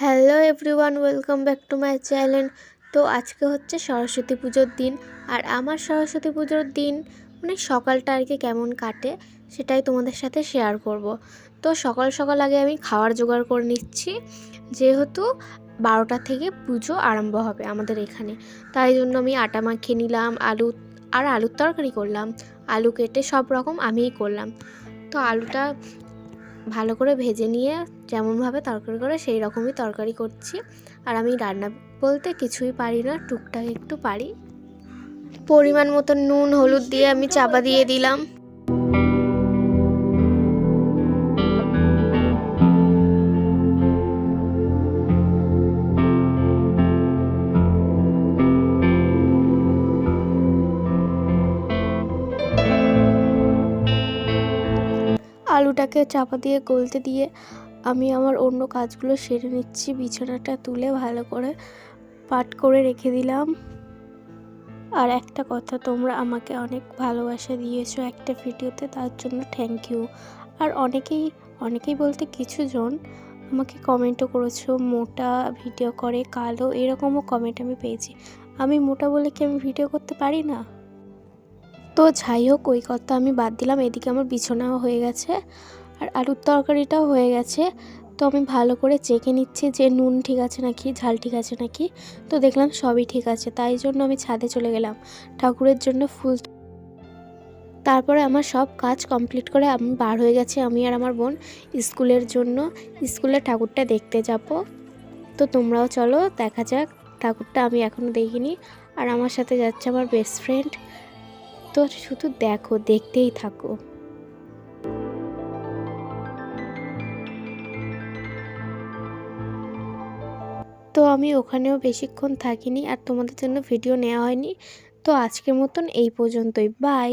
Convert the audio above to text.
Hello everyone, welcome back to my channel. তো আজকে হচ্ছে সরস্বতী পুজোর দিন, আর আমার সরস্বতী পুজোর দিন মানে সকালটা আর কি কেমন কাটে সেটাই তোমাদের সাথে শেয়ার করব। তো সকাল সকাল আগে আমি খাওয়ার জোগাড় করে নিচ্ছি, যেহেতু বারোটা থেকে পুজো আরম্ভ হবে আমাদের এখানে। তাই জন্য আমি আটা মাখিয়ে নিলাম, আলু আর আলুর তরকারি করলাম। আলু কেটে সব রকম আমিই করলাম। তো আলুটা ভালো করে ভেজে নিয়ে যেমনভাবে তরকারি করে সেই রকমই তরকারি করছি। আর আমি রান্না বলতে কিছুই পারি না, টুকটাক একটু পারি। পরিমাণ মতো নুন, হলুদ দিয়ে আমি চাপা দিয়ে দিলাম। আলুটাকে চাপা দিয়ে গলতে দিয়ে আমি আমার অন্য কাজগুলো সেরে নিচ্ছি। বিছানাটা তুলে ভালো করে পাট করে রেখে দিলাম। আর একটা কথা, তোমরা আমাকে অনেক ভালোবাসা দিয়েছ একটা ভিডিওতে, তার জন্য থ্যাংক ইউ আর অনেকেই অনেকেই বলতে কিছু জন আমাকে কমেন্টও করেছ, মোটা ভিডিও করে, কালো, এরকমও কমেন্ট আমি পেয়েছি। আমি মোটা বলে কি আমি ভিডিও করতে পারি না? তো যাই হোক, ওই কথা আমি বাদ দিলাম। এদিকে আমার বিছানাও হয়ে গেছে আর আলুর তরকারিটাও হয়ে গেছে। তো আমি ভালো করে চেখে নিচ্ছি যে নুন ঠিক আছে নাকি, ঝাল ঠিক আছে নাকি। তো দেখলাম সবই ঠিক আছে, তাই জন্য আমি ছাদে চলে গেলাম। ঠাকুরের জন্য ফুল তারপরে আমার সব কাজ কমপ্লিট করে আমি বার হয়ে গেছি আমি আর আমার বোন স্কুলের জন্য। স্কুলে ঠাকুরটা দেখতে যাব। তো তোমরাও চলো, দেখা যাক। ঠাকুরটা আমি এখনও দেখিনি। আর আমার সাথে যাচ্ছে আমার বেস্ট ফ্রেন্ড তো শুধু দেখো, দেখতেই থাকো। তো আমি ওখানেও বেশিক্ষণ থাকিনি আর তোমাদের জন্য ভিডিও নেওয়া হয়নি। তো আজকের মতন এই পর্যন্তই। বাই